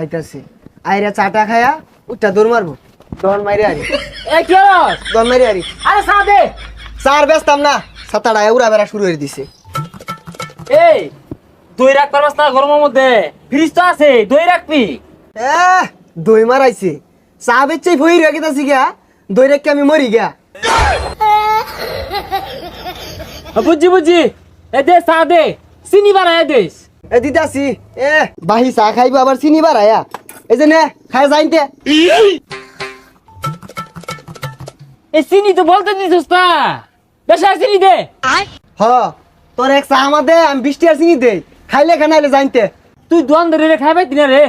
আইতাছে আইরা চাটা খায়া উঠটা দৌড় মারবো। দন মাইরে আরি এ কি? দন মাইরে আরি আরে চা দে চার ব্যস্তাম না সাতাটা উড়া বেড়া শুরু হয়ে দিছে। এই দই রাখ পারবাস গরমের মধ্যে। ফ্রিজ তো আছে দই রাখবি। এ দই মারাইছে। চা বেচে ভই রেখে তাছি গা দই রেখে আমি মরি গা ও, বুঝছি বুঝছি। এ দে চা দে। চিনি বানায় দেস। এ দিতাছি। এ বাহি চা খাইবো আবার চিনি বাড়ায়া এই যে নে খাই যাইতে এই চিনি তো বলতে দিছিস না। বেশা চিনি দে। হ তোর এক চা আমার দে আমি বৃষ্টি আর চিনি দেই। খাইলে খানাইলে জানতে তুই দোয়ান ধরে রে খাইবে দিনা রে।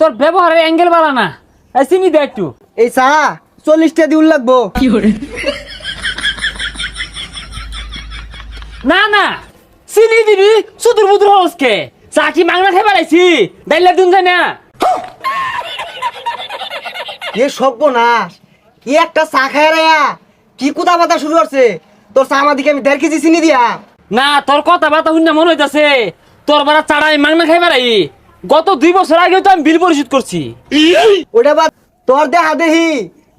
তোর ব্যবহারের অ্যাঙ্গেল বাড়া না। এই চিনি দে একটু। এই চা চল্লিশটা দিউল লাগবো। না না। চিনি দিবি সুদূর বুদুর হসকে চা কি মাংনা খাই বেড়াইছি ডাইলা দুন যায় না। এ সর্বনাশ কি একটা চা খায় রে কি কুদা পাতা শুরু করছে তোর চা আমার দিকে আমি দেড় কেজি চিনি দিয়া। না তোর কথা বার্তা শুনে মনে হইতাছে। তোর বারা চাড়াই মাংনা খাই বেড়াই গত দুই বছর আগে তো আমি বিল পরিশোধ করছি। ওটা বাদ তোর দেহা দেহি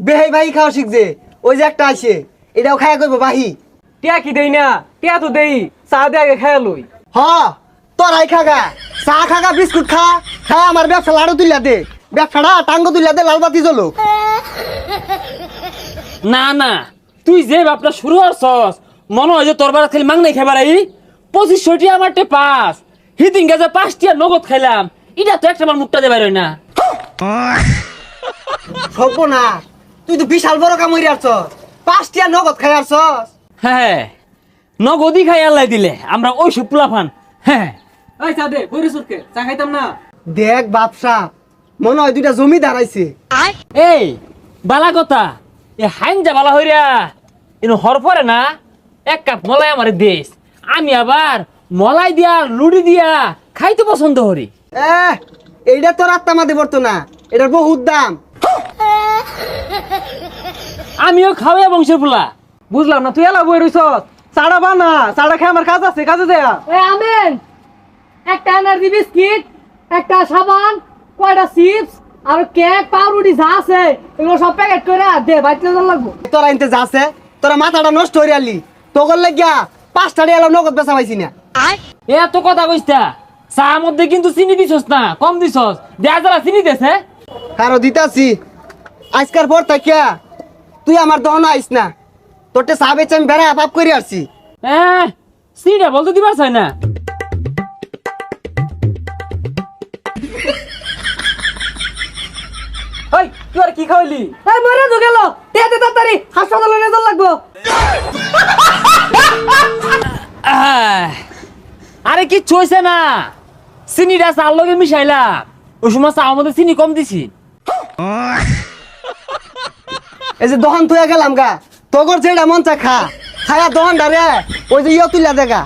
বেহাই ভাই খাওয়া শিখছে। ওই যে একটা আছে এটাও খায়া করব বাহি। টিয়া কি দেই না? টিয়া তো দেই চা দে আগে খেয়ে লই। হ তোরাই খাগা। চা খাগা বিস্কুট খা খা আমার ব্যবসা লাড়ু তুলিয়া দে। ব্যবসাটা টাঙ্গ তুলিয়া দে লাল বাতি জ্বলো না না তুই যে বাপটা শুরু করছস মনে হয় যে তোর বারা খালি মাংনাই খাই বেড়াই পঁচিশশোটি আমার টে পাস হিদিন গেছে পাঁচটিয়া নগদ খাইলাম। এটা তো একটা আমার মুখটা দেবার না। সর্বনাশ তুই তো বিশাল বড় কাম হইরে আসছস। পাঁচটিয়া নগদ খাই আসছস। হ্যাঁ নগদই খাই আল্লাহ দিলে আমরা ওই সব ফুলাফান হ্যাঁ। ওই চা দে বইরে সুরকে চা খাইতাম না। দেখ বাপসা মনে হয় দুইটা জমি দাঁড়াইছে। এই বালা কথা এ হাইনজা বালা হইরা ইনো হর পরে না এক কাপ মলাই আমার দেশ আমি আবার মলাই দিয়া লুড়ি দিয়া খাইতে পছন্দ করি। এ এইটা তোর আত্মা মাদে পড়তো না এটার বহুত দাম। আমিও খাওয়া বংশের ফুলা বুঝলাম না তুই এলা বই রইছ চাড়া বানা চাড়া খেয়ে আমার কাজ আছে কাজে দেয়া এ আমেন একটা এনার্জি বিস্কিট একটা সাবান কয়টা চিপস আর কেক পাউরুটি যা আছে এগুলো সব প্যাকেট করে দে বাইতে জল লাগবো। তোরা আনতে যাচ্ছে তোরা মাথাটা নষ্ট হয়ে আলি তোর লাগিয়া পাঁচটা এলাম নগদ বেচা পাইছি না। এ এত কথা কইস্তা চা মধ্যে কিন্তু চিনি দিছস না কম দিছস। দেয়া যারা চিনি দেছে। কারও দিতাছি আজকার পর থাকিয়া তুই আমার দহন আইস না। তোরটে চা বেচে আমি বেড়া পাপ করে আসছি। এ চিনিটা বলতে দিবার চাই না। ওই তুই আর কি খাওয়াইলি? এই মরে তো গেল। তাড়াতাড়ি। হাসপাতালে নিয়ে লাগবো। আরে কি চইছে না। চিনিটা চার লগে মিশাইলাম। ওই সময় চা মধ্যে চিনি কম দিছি। এই যে দহন তুই গেলাম গা। তোর যেটা মন চা খা। খায়া দোকানটা ডারে ওই যে ইয়ে তুলিয়া দেখা